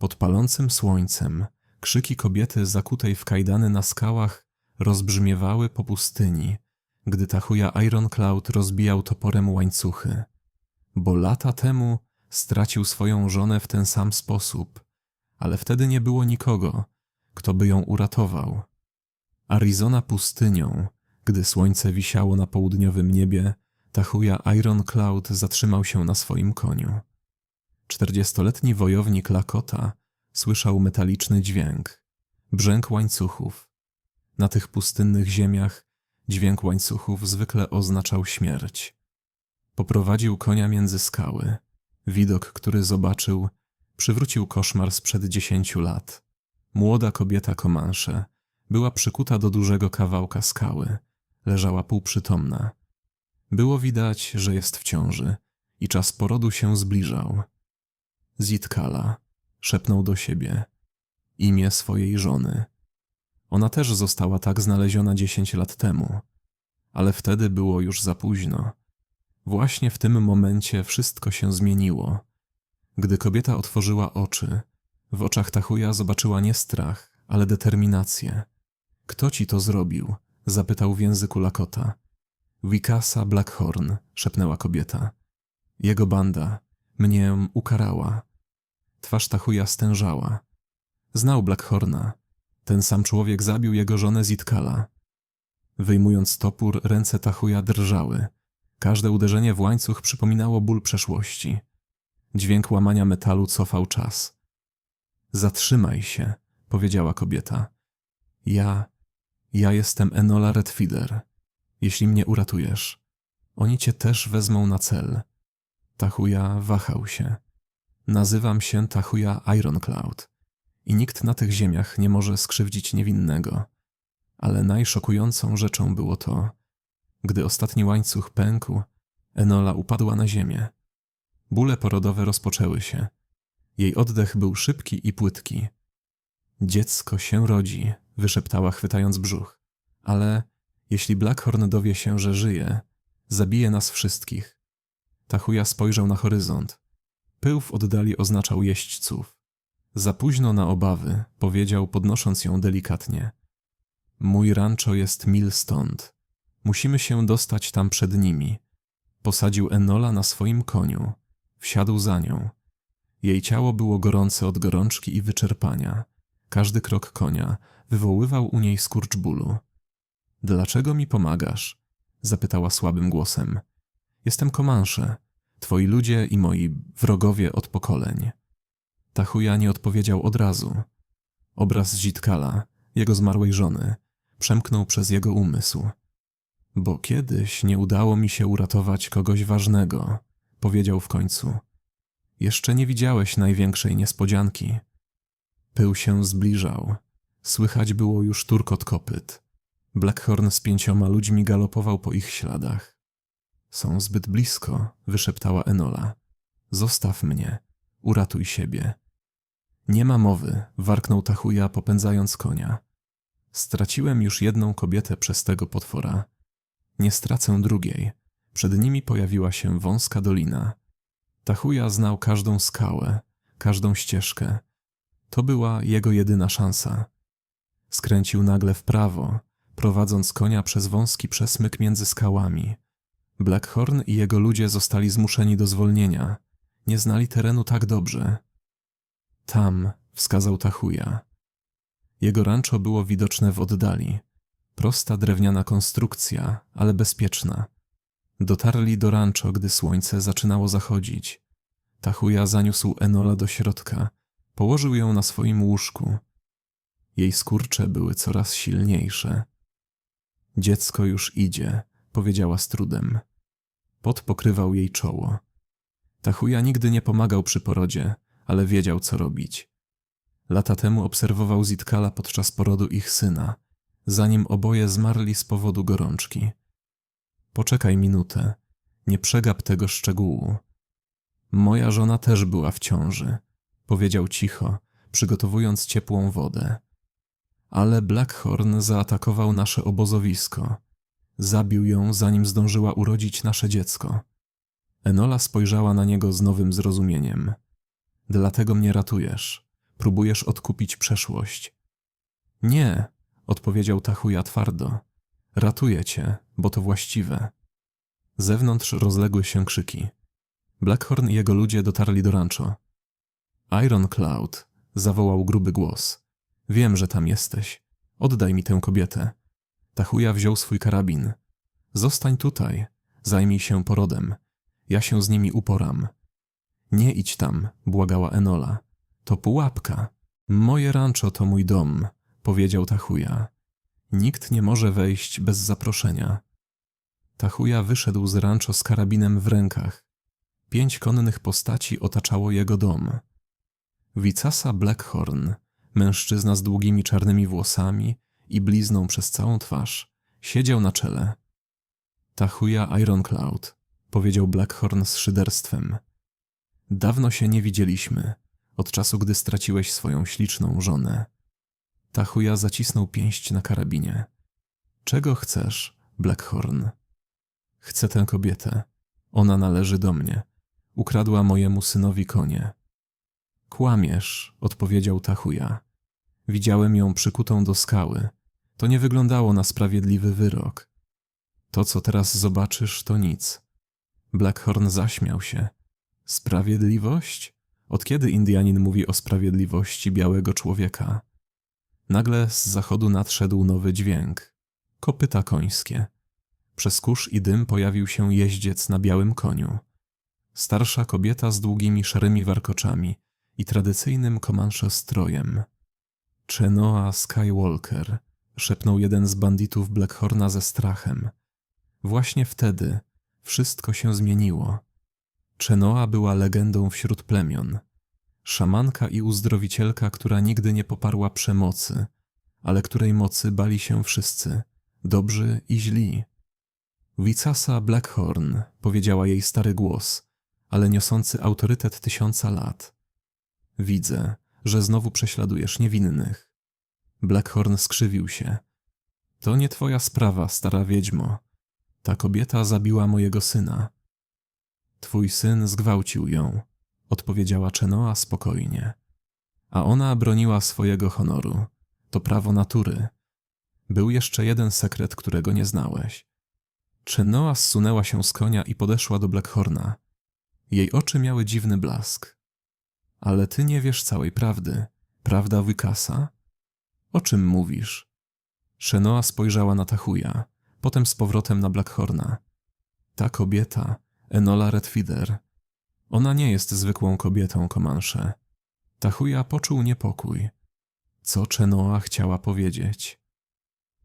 Pod palącym słońcem krzyki kobiety zakutej w kajdany na skałach rozbrzmiewały po pustyni, gdy Tachuja Iron Cloud rozbijał toporem łańcuchy. Bo lata temu stracił swoją żonę w ten sam sposób, ale wtedy nie było nikogo, kto by ją uratował. Arizona pustynią, gdy słońce wisiało na południowym niebie, Tachuja Iron Cloud zatrzymał się na swoim koniu. Czterdziestoletni wojownik Lakota słyszał metaliczny dźwięk, brzęk łańcuchów. Na tych pustynnych ziemiach dźwięk łańcuchów zwykle oznaczał śmierć. Poprowadził konia między skały. Widok, który zobaczył, przywrócił koszmar sprzed dziesięciu lat. Młoda kobieta Komansze była przykuta do dużego kawałka skały. Leżała półprzytomna. Było widać, że jest w ciąży i czas porodu się zbliżał. Zitkala szepnął do siebie imię swojej żony. Ona też została tak znaleziona dziesięć lat temu, ale wtedy było już za późno. Właśnie w tym momencie wszystko się zmieniło. Gdy kobieta otworzyła oczy, w oczach Tachuja zobaczyła nie strach, ale determinację. Kto ci to zrobił? zapytał w języku Lakota. Wikasa Blackhorn, szepnęła kobieta. Jego banda mnie ukarała. Twarz Tachuja stężała. Znał Blackhorna. Ten sam człowiek zabił jego żonę Zitkala. Wyjmując topór, ręce Tachuja drżały. Każde uderzenie w łańcuch przypominało ból przeszłości. Dźwięk łamania metalu cofał czas. Zatrzymaj się, powiedziała kobieta. Ja, ja jestem Enola Redfider. Jeśli mnie uratujesz, oni cię też wezmą na cel. Tachuja wahał się. Nazywam się Tachuja Ironcloud i nikt na tych ziemiach nie może skrzywdzić niewinnego. Ale najszokującą rzeczą było to, gdy ostatni łańcuch pękł, Enola upadła na ziemię. Bóle porodowe rozpoczęły się. Jej oddech był szybki i płytki. Dziecko się rodzi, wyszeptała chwytając brzuch. Ale jeśli Blackhorn dowie się, że żyje, zabije nas wszystkich. Tachuja spojrzał na horyzont. Pył w oddali oznaczał jeźdźców. Za późno na obawy, powiedział, podnosząc ją delikatnie. Mój rancho jest mil stąd. Musimy się dostać tam przed nimi. Posadził Enola na swoim koniu. Wsiadł za nią. Jej ciało było gorące od gorączki i wyczerpania. Każdy krok konia wywoływał u niej skurcz bólu. Dlaczego mi pomagasz? zapytała słabym głosem. Jestem Komansze, twoi ludzie i moi wrogowie od pokoleń. Tachuja nie odpowiedział od razu. Obraz Zitkala, jego zmarłej żony, przemknął przez jego umysł. Bo kiedyś nie udało mi się uratować kogoś ważnego, powiedział w końcu. Jeszcze nie widziałeś największej niespodzianki. Pył się zbliżał. Słychać było już turkot kopyt. Blackhorn z pięcioma ludźmi galopował po ich śladach. Są zbyt blisko, wyszeptała Enola. Zostaw mnie, uratuj siebie. Nie ma mowy, warknął Tachuja, popędzając konia. Straciłem już jedną kobietę przez tego potwora. Nie stracę drugiej. Przed nimi pojawiła się wąska dolina. Tachuja znał każdą skałę, każdą ścieżkę. To była jego jedyna szansa. Skręcił nagle w prawo, prowadząc konia przez wąski przesmyk między skałami. Blackhorn i jego ludzie zostali zmuszeni do zwolnienia. Nie znali terenu tak dobrze. Tam, wskazał Tachuja. Jego rancho było widoczne w oddali. Prosta drewniana konstrukcja, ale bezpieczna. Dotarli do rancho, gdy słońce zaczynało zachodzić. Tachuja zaniósł Enola do środka. Położył ją na swoim łóżku. Jej skurcze były coraz silniejsze. Dziecko już idzie, powiedziała z trudem. Pot pokrywał jej czoło. Tachuja nigdy nie pomagał przy porodzie, ale wiedział, co robić. Lata temu obserwował Zitkala podczas porodu ich syna, zanim oboje zmarli z powodu gorączki. Poczekaj minutę, nie przegap tego szczegółu. Moja żona też była w ciąży, powiedział cicho, przygotowując ciepłą wodę. Ale Blackhorn zaatakował nasze obozowisko. Zabił ją, zanim zdążyła urodzić nasze dziecko. Enola spojrzała na niego z nowym zrozumieniem. Dlatego mnie ratujesz, Próbujesz odkupić przeszłość. Nie, odpowiedział Tachuja twardo. Ratuję cię, bo to właściwe. Zewnątrz rozległy się krzyki. Blackhorn i jego ludzie dotarli do rancho. Iron Cloud, zawołał gruby głos. Wiem, że tam jesteś. Oddaj mi tę kobietę. Tachuja wziął swój karabin. Zostań tutaj, zajmij się porodem. Ja się z nimi uporam. Nie idź tam, błagała Enola. To pułapka. Moje rancho to mój dom, powiedział Tachuja. Nikt nie może wejść bez zaproszenia. Tachuja wyszedł z rancho z karabinem w rękach. Pięć konnych postaci otaczało jego dom. Wicasa Blackhorn, mężczyzna z długimi czarnymi włosami i blizną przez całą twarz, siedział na czele. Tachuja Ironcloud, powiedział Blackhorn z szyderstwem. Dawno się nie widzieliśmy, od czasu, gdy straciłeś swoją śliczną żonę. Tachuja zacisnął pięść na karabinie. Czego chcesz, Blackhorn? Chcę tę kobietę. Ona należy do mnie. Ukradła mojemu synowi konie. Kłamiesz, odpowiedział Tachuja. Widziałem ją przykutą do skały. To nie wyglądało na sprawiedliwy wyrok. To, co teraz zobaczysz, to nic. Blackhorn zaśmiał się. Sprawiedliwość? Od kiedy Indianin mówi o sprawiedliwości białego człowieka? Nagle z zachodu nadszedł nowy dźwięk. Kopyta końskie. Przez kurz i dym pojawił się jeździec na białym koniu. Starsza kobieta z długimi szarymi warkoczami i tradycyjnym komansze strojem. Chenoa Skywalker, szepnął jeden z banditów Blackhorna ze strachem. Właśnie wtedy wszystko się zmieniło. Chenoa była legendą wśród plemion. Szamanka i uzdrowicielka, która nigdy nie poparła przemocy, ale której mocy bali się wszyscy, dobrzy i źli. Wicasa Blackhorn, powiedziała jej stary głos, ale niosący autorytet tysiąca lat. Widzę, że znowu prześladujesz niewinnych. Blackhorn skrzywił się. To nie twoja sprawa, stara wiedźmo. Ta kobieta zabiła mojego syna. Twój syn zgwałcił ją, odpowiedziała Chenoa spokojnie. A ona broniła swojego honoru. To prawo natury. Był jeszcze jeden sekret, którego nie znałeś. Chenoa zsunęła się z konia i podeszła do Blackhorna. Jej oczy miały dziwny blask. Ale ty nie wiesz całej prawdy, prawda, Wykasa? O czym mówisz? Shenoa spojrzała na Tachuja, potem z powrotem na Blackhorna. Ta kobieta, Enola Redfeather, ona nie jest zwykłą kobietą, Komansze. Tachuja poczuł niepokój. Co Chenoa chciała powiedzieć?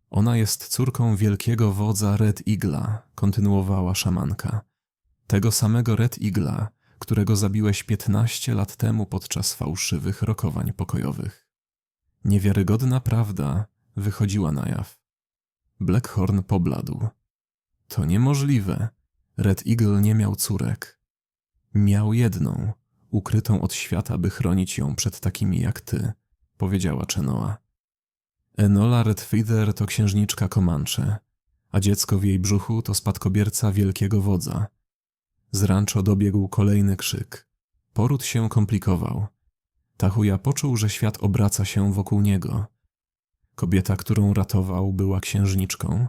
Ona jest córką wielkiego wodza Red Igla, kontynuowała szamanka. Tego samego Red Igla, którego zabiłeś piętnaście lat temu podczas fałszywych rokowań pokojowych. Niewiarygodna prawda wychodziła na jaw. Blackhorn pobladł. To niemożliwe. Red Eagle nie miał córek. Miał jedną, ukrytą od świata, by chronić ją przed takimi jak ty, powiedziała Chenoa. Enola Redfeather to księżniczka Comanche, a dziecko w jej brzuchu to spadkobierca wielkiego wodza. Z rancho dobiegł kolejny krzyk. Poród się komplikował. Tachuja poczuł, że świat obraca się wokół niego. Kobieta, którą ratował, była księżniczką,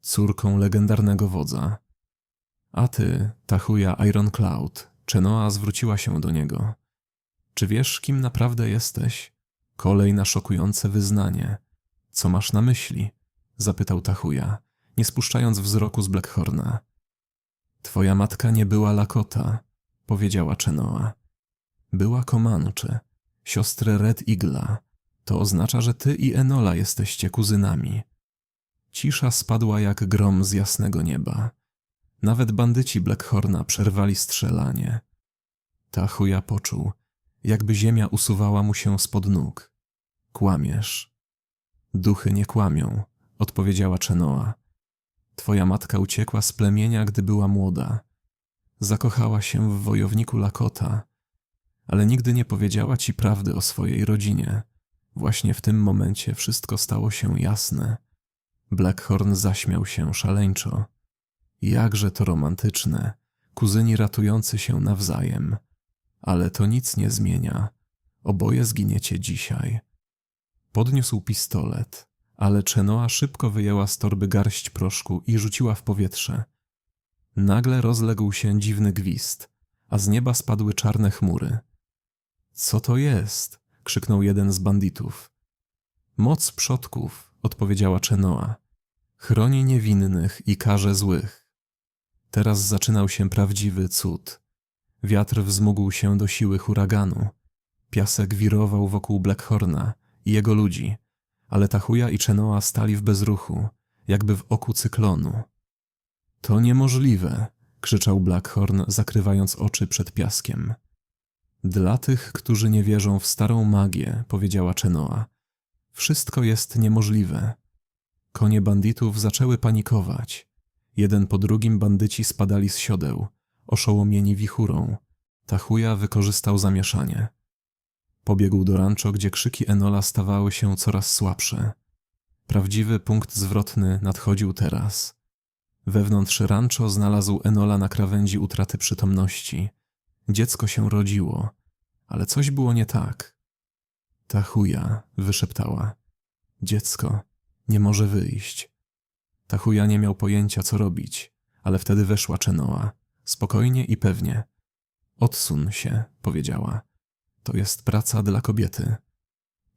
córką legendarnego wodza. A ty, Tachuja Iron Cloud, Chenoa zwróciła się do niego. Czy wiesz, kim naprawdę jesteś? Kolej na szokujące wyznanie. Co masz na myśli? Zapytał Tachuja, nie spuszczając wzroku z Blackhorna. Twoja matka nie była Lakota, powiedziała Chenoa. Była Comanche, siostrę Red Igla. To oznacza, że ty i Enola jesteście kuzynami. Cisza spadła jak grom z jasnego nieba. Nawet bandyci Blackhorna przerwali strzelanie. Ta chuja poczuł, jakby ziemia usuwała mu się spod nóg. Kłamiesz. Duchy nie kłamią, odpowiedziała Chenoa. Twoja matka uciekła z plemienia, gdy była młoda. Zakochała się w wojowniku Lakota, ale nigdy nie powiedziała ci prawdy o swojej rodzinie. Właśnie w tym momencie wszystko stało się jasne. Blackhorn zaśmiał się szaleńczo. Jakże to romantyczne, kuzyni ratujący się nawzajem. Ale to nic nie zmienia. Oboje zginiecie dzisiaj. Podniósł pistolet, ale Czenoa szybko wyjęła z torby garść proszku i rzuciła w powietrze. Nagle rozległ się dziwny gwizd, a z nieba spadły czarne chmury. Co to jest? krzyknął jeden z banditów. Moc przodków, odpowiedziała Czenoa. Chroni niewinnych i karze złych. Teraz zaczynał się prawdziwy cud. Wiatr wzmógł się do siły huraganu. Piasek wirował wokół Blackhorna i jego ludzi, ale Tachuja i Czenoa stali w bezruchu, jakby w oku cyklonu. To niemożliwe, krzyczał Blackhorn, zakrywając oczy przed piaskiem. Dla tych, którzy nie wierzą w starą magię, powiedziała Czenoa, wszystko jest niemożliwe. Konie banditów zaczęły panikować. Jeden po drugim bandyci spadali z siodeł, oszołomieni wichurą. Tachuja wykorzystał zamieszanie. Pobiegł do rancho, gdzie krzyki Enola stawały się coraz słabsze. Prawdziwy punkt zwrotny nadchodził teraz. Wewnątrz rancho znalazł Enola na krawędzi utraty przytomności. Dziecko się rodziło, ale coś było nie tak. Ta chuja, wyszeptała. Dziecko nie może wyjść. Ta chuja nie miał pojęcia, co robić, ale wtedy weszła Czenoa. Spokojnie i pewnie. Odsuń się, powiedziała. To jest praca dla kobiety.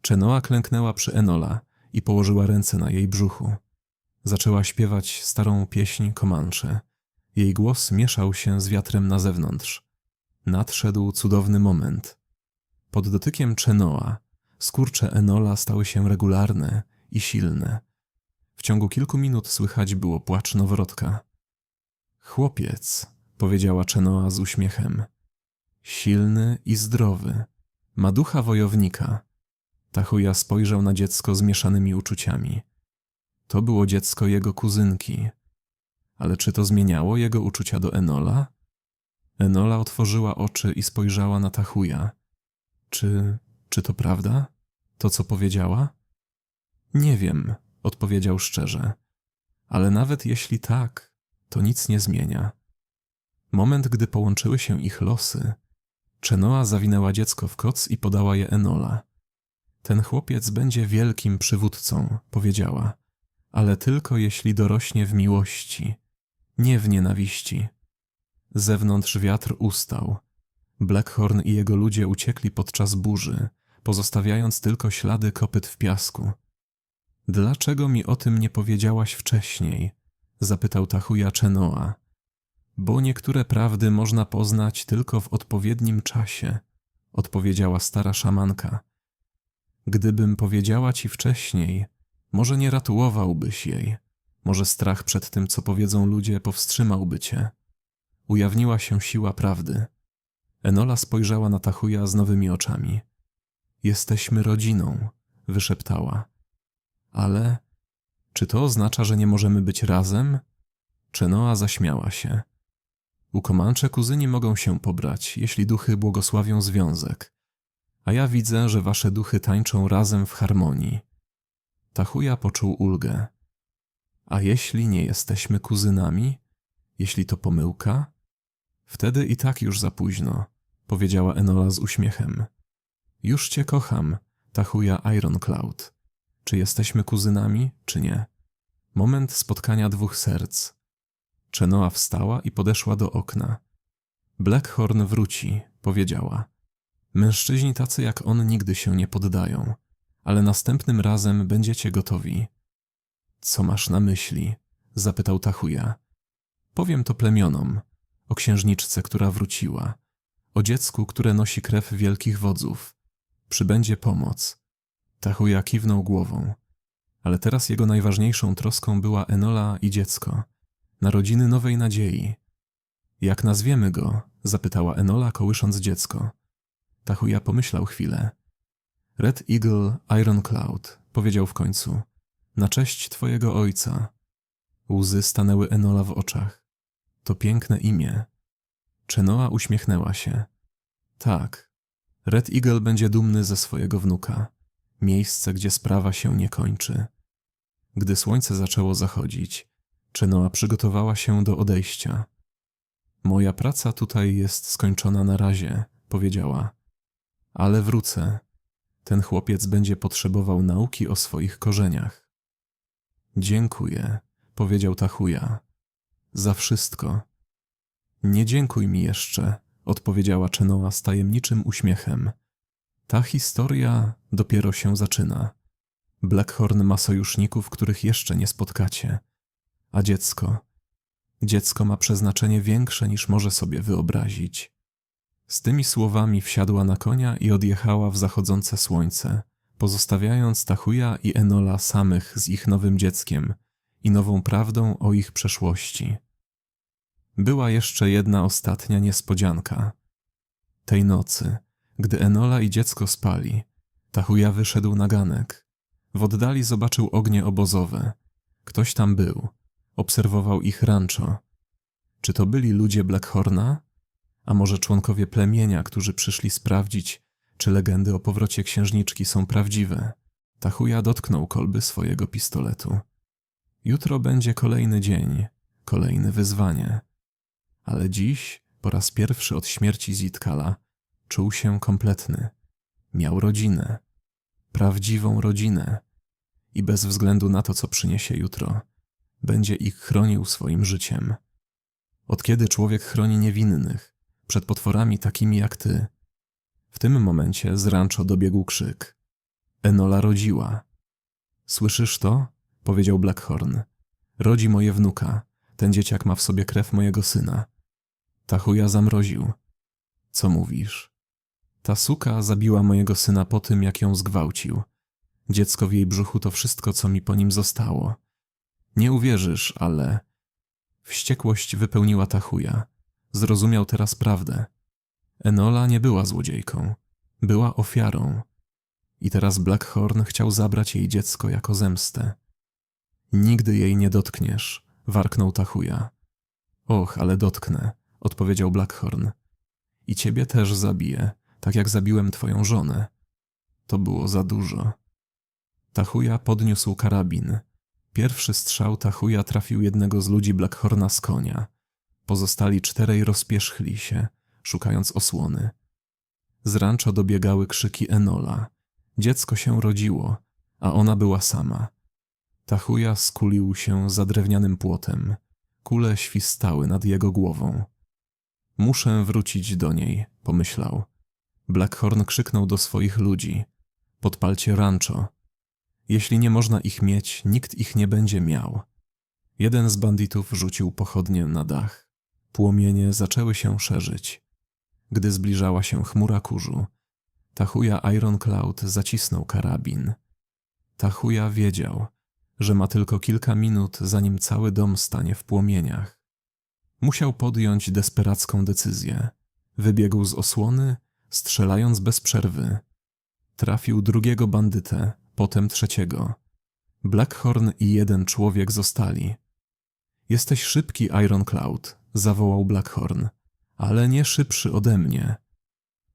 Czenoa klęknęła przy Enola i położyła ręce na jej brzuchu. Zaczęła śpiewać starą pieśń Komancze. Jej głos mieszał się z wiatrem na zewnątrz. Nadszedł cudowny moment. Pod dotykiem Czenoa skurcze Enola stały się regularne i silne. W ciągu kilku minut słychać było płacz noworodka. Chłopiec, powiedziała Czenoa z uśmiechem. Silny i zdrowy. Ma ducha wojownika. Tachuja spojrzał na dziecko z mieszanymi uczuciami. To było dziecko jego kuzynki. Ale czy to zmieniało jego uczucia do Enola? Enola otworzyła oczy i spojrzała na Tachuja. Czy, czy to prawda? To, co powiedziała? Nie wiem, odpowiedział szczerze. Ale nawet jeśli tak, to nic nie zmienia. Moment, gdy połączyły się ich losy, Czenoa zawinęła dziecko w koc i podała je Enola. Ten chłopiec będzie wielkim przywódcą, powiedziała, ale tylko jeśli dorośnie w miłości, nie w nienawiści. Zewnątrz wiatr ustał. Blackhorn i jego ludzie uciekli podczas burzy, pozostawiając tylko ślady kopyt w piasku. Dlaczego mi o tym nie powiedziałaś wcześniej? zapytał Tachuja Czenoa. Bo niektóre prawdy można poznać tylko w odpowiednim czasie, odpowiedziała stara szamanka. Gdybym powiedziała ci wcześniej, może nie ratuowałbyś jej, może strach przed tym, co powiedzą ludzie, powstrzymałby cię. Ujawniła się siła prawdy. Enola spojrzała na Tachuja z nowymi oczami. Jesteśmy rodziną, wyszeptała. Ale czy to oznacza, że nie możemy być razem? Czenoa zaśmiała się. U Komancze kuzyni mogą się pobrać, jeśli duchy błogosławią związek. A ja widzę, że wasze duchy tańczą razem w harmonii. Tachuja poczuł ulgę. A jeśli nie jesteśmy kuzynami? Jeśli to pomyłka? Wtedy i tak już za późno, powiedziała Enola z uśmiechem. Już cię kocham, Tachuja Ironcloud. Czy jesteśmy kuzynami, czy nie? Moment spotkania dwóch serc. Czenoa wstała i podeszła do okna. Blackhorn wróci, powiedziała. Mężczyźni tacy jak on nigdy się nie poddają, ale następnym razem będziecie gotowi. Co masz na myśli? zapytał Tachuja. Powiem to plemionom, o księżniczce, która wróciła, o dziecku, które nosi krew wielkich wodzów. Przybędzie pomoc. Tachuja kiwnął głową, ale teraz jego najważniejszą troską była Enola i dziecko narodziny nowej nadziei. Jak nazwiemy go? zapytała Enola, kołysząc dziecko. Tachuja pomyślał chwilę. Red Eagle Iron Cloud, powiedział w końcu. Na cześć twojego ojca. Łzy stanęły Enola w oczach. To piękne imię. Czenoa uśmiechnęła się. Tak, Red Eagle będzie dumny ze swojego wnuka. Miejsce, gdzie sprawa się nie kończy. Gdy słońce zaczęło zachodzić, Czenoa przygotowała się do odejścia. Moja praca tutaj jest skończona na razie, powiedziała. Ale wrócę. Ten chłopiec będzie potrzebował nauki o swoich korzeniach. Dziękuję, powiedział Tachuja. Za wszystko. Nie dziękuj mi jeszcze, odpowiedziała Czenoa z tajemniczym uśmiechem. Ta historia dopiero się zaczyna. Blackhorn ma sojuszników, których jeszcze nie spotkacie. A dziecko? Dziecko ma przeznaczenie większe niż może sobie wyobrazić. Z tymi słowami wsiadła na konia i odjechała w zachodzące słońce, pozostawiając Tachuja i Enola samych z ich nowym dzieckiem i nową prawdą o ich przeszłości. Była jeszcze jedna ostatnia niespodzianka. Tej nocy, gdy Enola i dziecko spali, Tachuja wyszedł na ganek. W oddali zobaczył ognie obozowe. Ktoś tam był. Obserwował ich rancho. Czy to byli ludzie Blackhorna? A może członkowie plemienia, którzy przyszli sprawdzić, czy legendy o powrocie księżniczki są prawdziwe? Tachuja dotknął kolby swojego pistoletu. Jutro będzie kolejny dzień, kolejne wyzwanie. Ale dziś, po raz pierwszy od śmierci Zitkala, czuł się kompletny. Miał rodzinę, prawdziwą rodzinę i bez względu na to, co przyniesie jutro, będzie ich chronił swoim życiem. Od kiedy człowiek chroni niewinnych przed potworami takimi jak ty? W tym momencie z rancho dobiegł krzyk. Enola rodziła. Słyszysz to? Powiedział Blackhorn. Rodzi moje wnuka. Ten dzieciak ma w sobie krew mojego syna. Tachuja zamroził. Co mówisz? Ta suka zabiła mojego syna po tym, jak ją zgwałcił. Dziecko w jej brzuchu to wszystko, co mi po nim zostało. Nie uwierzysz, ale... Wściekłość wypełniła Tachuja. Zrozumiał teraz prawdę. Enola nie była złodziejką. Była ofiarą. I teraz Blackhorn chciał zabrać jej dziecko jako zemstę. Nigdy jej nie dotkniesz, warknął Tachuja. Och, ale dotknę, odpowiedział Blackhorn. I ciebie też zabiję, tak jak zabiłem twoją żonę. To było za dużo. Tachuja podniósł karabin. Pierwszy strzał Tachuja trafił jednego z ludzi Blackhorna z konia. Pozostali czterej rozpierzchli się, szukając osłony. Z ranczo dobiegały krzyki Enola. Dziecko się rodziło, a ona była sama. Tachuja skulił się za drewnianym płotem. Kule świstały nad jego głową. Muszę wrócić do niej, pomyślał. Blackhorn krzyknął do swoich ludzi. Podpalcie rancho. Jeśli nie można ich mieć, nikt ich nie będzie miał. Jeden z banditów rzucił pochodnię na dach. Płomienie zaczęły się szerzyć. Gdy zbliżała się chmura kurzu, Tachuja Iron Cloud zacisnął karabin. Tachuja wiedział, że ma tylko kilka minut, zanim cały dom stanie w płomieniach. Musiał podjąć desperacką decyzję. Wybiegł z osłony, strzelając bez przerwy. Trafił drugiego bandytę, potem trzeciego. Blackhorn i jeden człowiek zostali. Jesteś szybki, Iron Cloud, zawołał Blackhorn, ale nie szybszy ode mnie.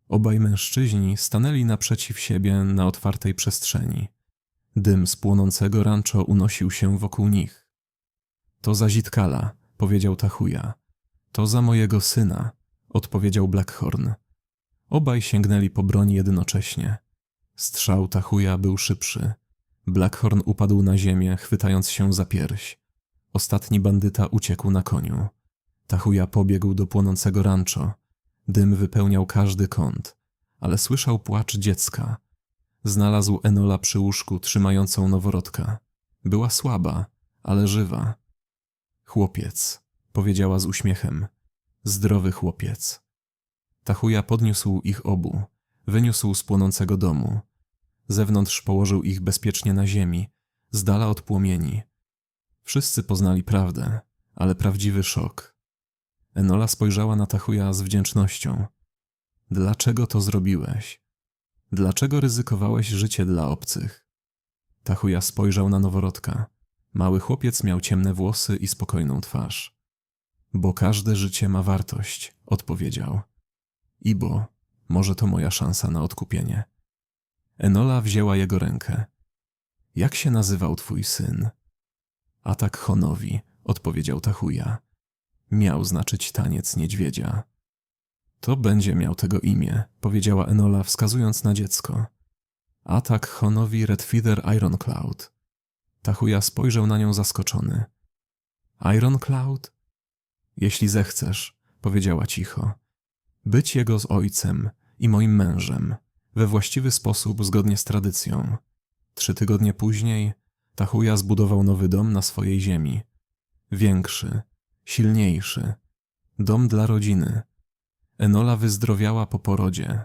Obaj mężczyźni stanęli naprzeciw siebie na otwartej przestrzeni. Dym z płonącego rancho unosił się wokół nich. To za Zitkala, powiedział Tachuja. To za mojego syna, odpowiedział Blackhorn. Obaj sięgnęli po broń jednocześnie. Strzał Tachuja był szybszy. Blackhorn upadł na ziemię, chwytając się za pierś. Ostatni bandyta uciekł na koniu. Tachuja pobiegł do płonącego rancho. Dym wypełniał każdy kąt, ale słyszał płacz dziecka. Znalazł Enola przy łóżku, trzymającą noworodka. Była słaba, ale żywa. Chłopiec, powiedziała z uśmiechem. Zdrowy chłopiec. Tachuja podniósł ich obu, wyniósł z płonącego domu. Zewnątrz położył ich bezpiecznie na ziemi, z dala od płomieni. Wszyscy poznali prawdę, ale prawdziwy szok. Enola spojrzała na Tachuja z wdzięcznością. Dlaczego to zrobiłeś? Dlaczego ryzykowałeś życie dla obcych? Tachuja spojrzał na noworodka. Mały chłopiec miał ciemne włosy i spokojną twarz. Bo każde życie ma wartość, odpowiedział. Ibo, może to moja szansa na odkupienie. Enola wzięła jego rękę. Jak się nazywał twój syn? Atak Honowi, odpowiedział Tachuja. Miał znaczyć taniec niedźwiedzia. To będzie miał tego imię, powiedziała Enola, wskazując na dziecko. Atak Honowi Redfeather Ironcloud. Tachuja spojrzał na nią zaskoczony. Ironcloud? Jeśli zechcesz, powiedziała cicho. Być jego z ojcem i moim mężem, we właściwy sposób zgodnie z tradycją. Trzy tygodnie później Tachuja zbudował nowy dom na swojej ziemi. Większy, silniejszy. Dom dla rodziny. Enola wyzdrowiała po porodzie.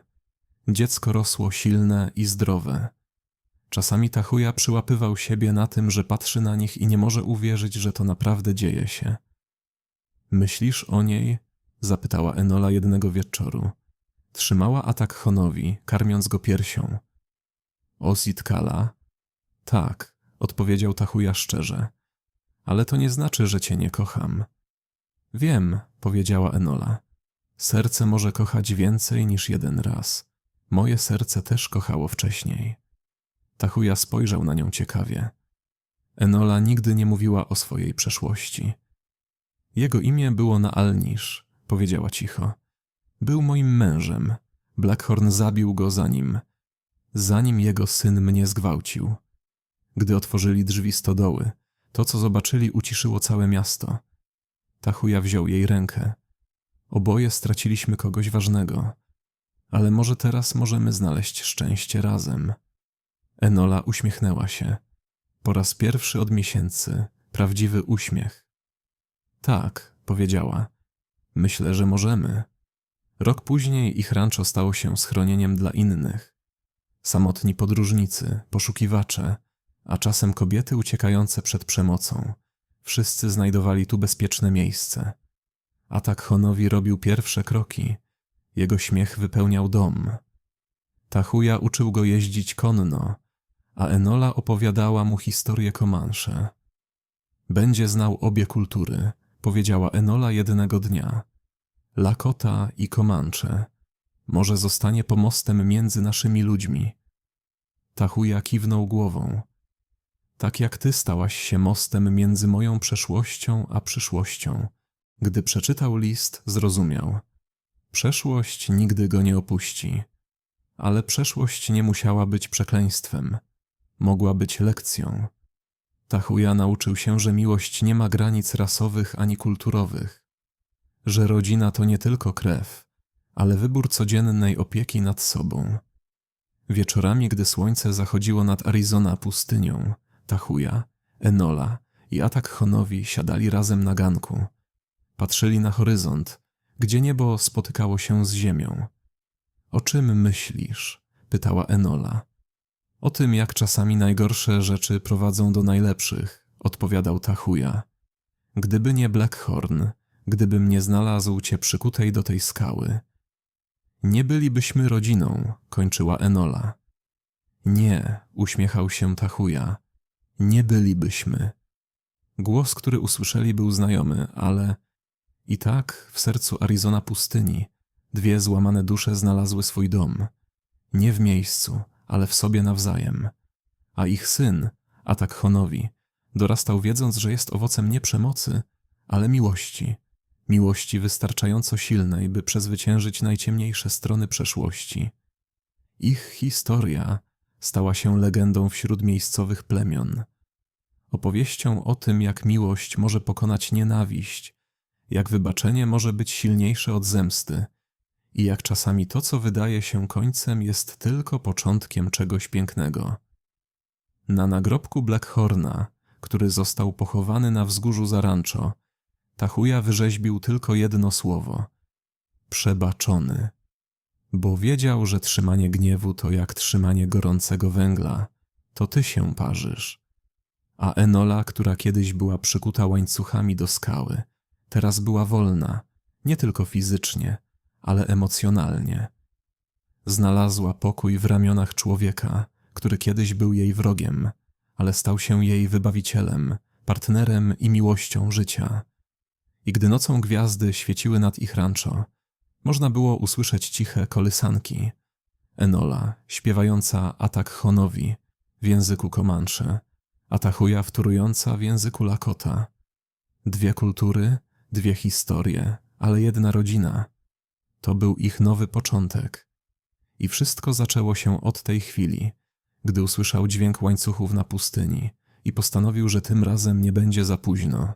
Dziecko rosło silne i zdrowe. Czasami Tachuja przyłapywał siebie na tym, że patrzy na nich i nie może uwierzyć, że to naprawdę dzieje się. Myślisz o niej? zapytała Enola jednego wieczoru. Trzymała atak Honowi, karmiąc go piersią. O Zitkala? Tak, odpowiedział Tachuja szczerze. Ale to nie znaczy, że cię nie kocham. Wiem, powiedziała Enola. Serce może kochać więcej niż jeden raz. Moje serce też kochało wcześniej. Tachuja spojrzał na nią ciekawie. Enola nigdy nie mówiła o swojej przeszłości. Jego imię było Naalnisz, powiedziała cicho. Był moim mężem. Blackhorn zabił go zanim, zanim jego syn mnie zgwałcił. Gdy otworzyli drzwi stodoły, to co zobaczyli uciszyło całe miasto. Tachuja wziął jej rękę. Oboje straciliśmy kogoś ważnego, ale może teraz możemy znaleźć szczęście razem. Enola uśmiechnęła się. Po raz pierwszy od miesięcy prawdziwy uśmiech. Tak, powiedziała. Myślę, że możemy. Rok później ich rancho stało się schronieniem dla innych. Samotni podróżnicy, poszukiwacze, a czasem kobiety uciekające przed przemocą. Wszyscy znajdowali tu bezpieczne miejsce. Atak Honowi robił pierwsze kroki. Jego śmiech wypełniał dom. Tachuja uczył go jeździć konno, a Enola opowiadała mu historię Komansze. Będzie znał obie kultury, powiedziała Enola jednego dnia. Lakota i Komancze. Może zostanie pomostem między naszymi ludźmi. Tachuja kiwnął głową. Tak jak ty stałaś się mostem między moją przeszłością a przyszłością. Gdy przeczytał list, zrozumiał. Przeszłość nigdy go nie opuści. Ale przeszłość nie musiała być przekleństwem. Mogła być lekcją. Tachuja nauczył się, że miłość nie ma granic rasowych ani kulturowych, że rodzina to nie tylko krew, ale wybór codziennej opieki nad sobą. Wieczorami, gdy słońce zachodziło nad Arizona pustynią, Tachuja, Enola i Atak Honowi siadali razem na ganku. Patrzyli na horyzont, gdzie niebo spotykało się z ziemią. O czym myślisz? pytała Enola. O tym, jak czasami najgorsze rzeczy prowadzą do najlepszych, odpowiadał Tachuja. Gdyby nie Blackhorn, gdybym nie znalazł cię przykutej do tej skały. Nie bylibyśmy rodziną, kończyła Enola. Nie, uśmiechał się Tachuja. Nie bylibyśmy. Głos, który usłyszeli, był znajomy, ale i tak w sercu Arizona pustyni dwie złamane dusze znalazły swój dom. Nie w miejscu, ale w sobie nawzajem. A ich syn, Atak Honowi, dorastał wiedząc, że jest owocem nie przemocy, ale miłości. Miłości wystarczająco silnej, by przezwyciężyć najciemniejsze strony przeszłości. Ich historia stała się legendą wśród miejscowych plemion. Opowieścią o tym, jak miłość może pokonać nienawiść, jak wybaczenie może być silniejsze od zemsty i jak czasami to, co wydaje się końcem, jest tylko początkiem czegoś pięknego. Na nagrobku Blackhorna, który został pochowany na wzgórzu Zarancho, Tachuja wyrzeźbił tylko jedno słowo przebaczony, bo wiedział, że trzymanie gniewu to jak trzymanie gorącego węgla, to ty się parzysz. A Enola, która kiedyś była przykuta łańcuchami do skały, teraz była wolna, nie tylko fizycznie, ale emocjonalnie. Znalazła pokój w ramionach człowieka, który kiedyś był jej wrogiem, ale stał się jej wybawicielem, partnerem i miłością życia. I gdy nocą gwiazdy świeciły nad ich rancho, można było usłyszeć ciche kolysanki. Enola, śpiewająca atak Honowi w języku Komansze, a Tachuja wtórująca w języku Lakota. Dwie kultury, dwie historie, ale jedna rodzina. To był ich nowy początek. I wszystko zaczęło się od tej chwili, gdy usłyszał dźwięk łańcuchów na pustyni i postanowił, że tym razem nie będzie za późno.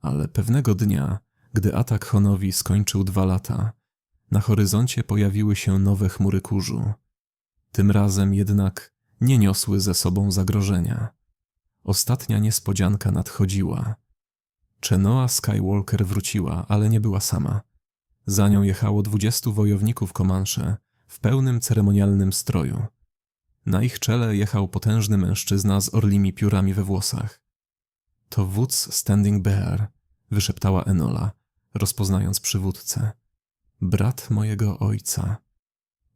Ale pewnego dnia, gdy atak Honowi skończył dwa lata, na horyzoncie pojawiły się nowe chmury kurzu. Tym razem jednak nie niosły ze sobą zagrożenia. Ostatnia niespodzianka nadchodziła. Chenoa Skywalker wróciła, ale nie była sama. Za nią jechało dwudziestu wojowników Comanche w pełnym ceremonialnym stroju. Na ich czele jechał potężny mężczyzna z orlimi piórami we włosach. To wódz Standing Bear, wyszeptała Enola, rozpoznając przywódcę. Brat mojego ojca.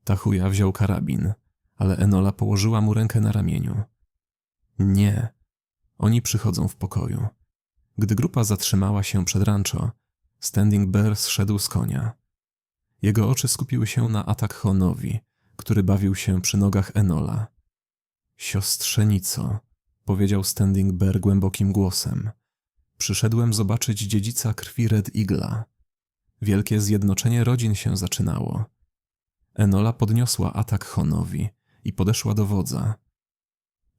Tachuja wziął karabin, ale Enola położyła mu rękę na ramieniu. Nie, oni przychodzą w pokoju. Gdy grupa zatrzymała się przed rancho, Standing Bear zszedł z konia. Jego oczy skupiły się na atak Honowi, który bawił się przy nogach Enola. Siostrzenico, powiedział Standing Bear głębokim głosem. Przyszedłem zobaczyć dziedzica krwi Red Igla. Wielkie zjednoczenie rodzin się zaczynało. Enola podniosła atak Honowi i podeszła do wodza.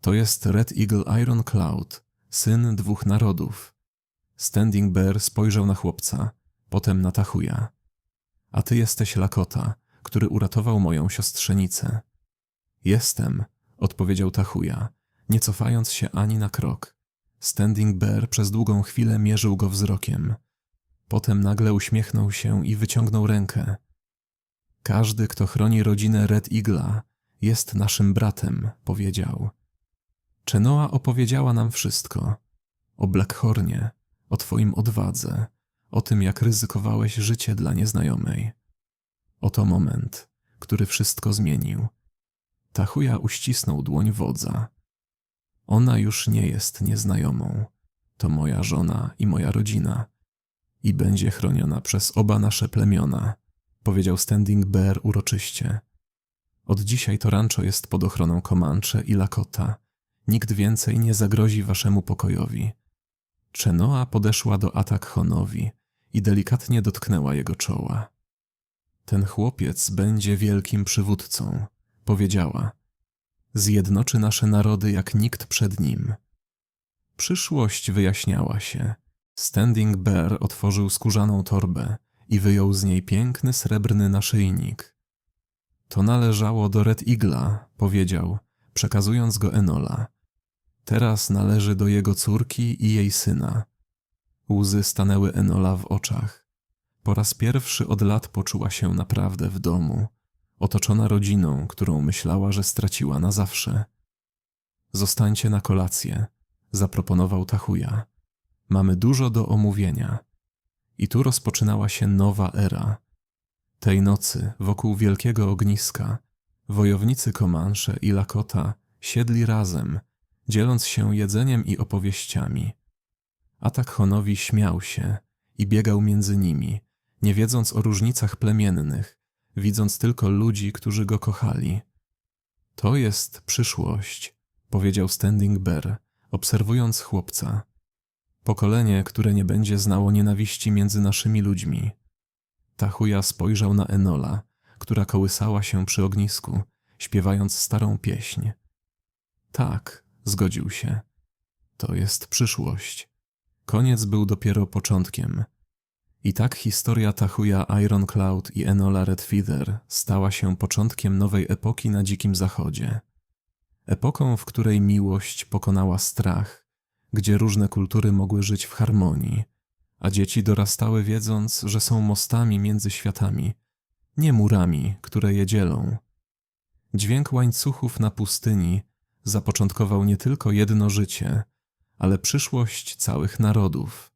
To jest Red Eagle Iron Cloud, syn dwóch narodów. Standing Bear spojrzał na chłopca, potem na Tachuja. A ty jesteś Lakota, który uratował moją siostrzenicę. Jestem, odpowiedział Tachuja, nie cofając się ani na krok. Standing Bear przez długą chwilę mierzył go wzrokiem. Potem nagle uśmiechnął się i wyciągnął rękę. Każdy, kto chroni rodzinę Red Eagla, jest naszym bratem, powiedział. Chenoa opowiedziała nam wszystko. O Blackhornie, o twoim odwadze, o tym, jak ryzykowałeś życie dla nieznajomej. Oto moment, który wszystko zmienił. Tachuja uścisnął dłoń wodza. Ona już nie jest nieznajomą. To moja żona i moja rodzina. I będzie chroniona przez oba nasze plemiona, powiedział Standing Bear uroczyście. Od dzisiaj to rancho jest pod ochroną Comanche i Lakota. Nikt więcej nie zagrozi waszemu pokojowi. Chenoa podeszła do Atak Honowi i delikatnie dotknęła jego czoła. Ten chłopiec będzie wielkim przywódcą, powiedziała. Zjednoczy nasze narody jak nikt przed nim. Przyszłość wyjaśniała się. Standing Bear otworzył skórzaną torbę i wyjął z niej piękny srebrny naszyjnik. To należało do Red Igla, powiedział, przekazując go Enola. Teraz należy do jego córki i jej syna. Łzy stanęły Enola w oczach. Po raz pierwszy od lat poczuła się naprawdę w domu, otoczona rodziną, którą myślała, że straciła na zawsze. Zostańcie na kolację, zaproponował Tachuja. Mamy dużo do omówienia. I tu rozpoczynała się nowa era. Tej nocy, wokół wielkiego ogniska, wojownicy Comanche i Lakota siedli razem, dzieląc się jedzeniem i opowieściami. Atak Honowi śmiał się i biegał między nimi, nie wiedząc o różnicach plemiennych, widząc tylko ludzi, którzy go kochali. To jest przyszłość, powiedział Standing Bear, obserwując chłopca. Pokolenie, które nie będzie znało nienawiści między naszymi ludźmi. Tachuja spojrzał na Enola, która kołysała się przy ognisku, śpiewając starą pieśń. Tak, zgodził się. To jest przyszłość. Koniec był dopiero początkiem. I tak historia Tachuya Ironcloud i Enola Redfeather stała się początkiem nowej epoki na Dzikim Zachodzie. Epoką, w której miłość pokonała strach, gdzie różne kultury mogły żyć w harmonii, a dzieci dorastały wiedząc, że są mostami między światami, nie murami, które je dzielą. Dźwięk łańcuchów na pustyni zapoczątkował nie tylko jedno życie, ale przyszłość całych narodów.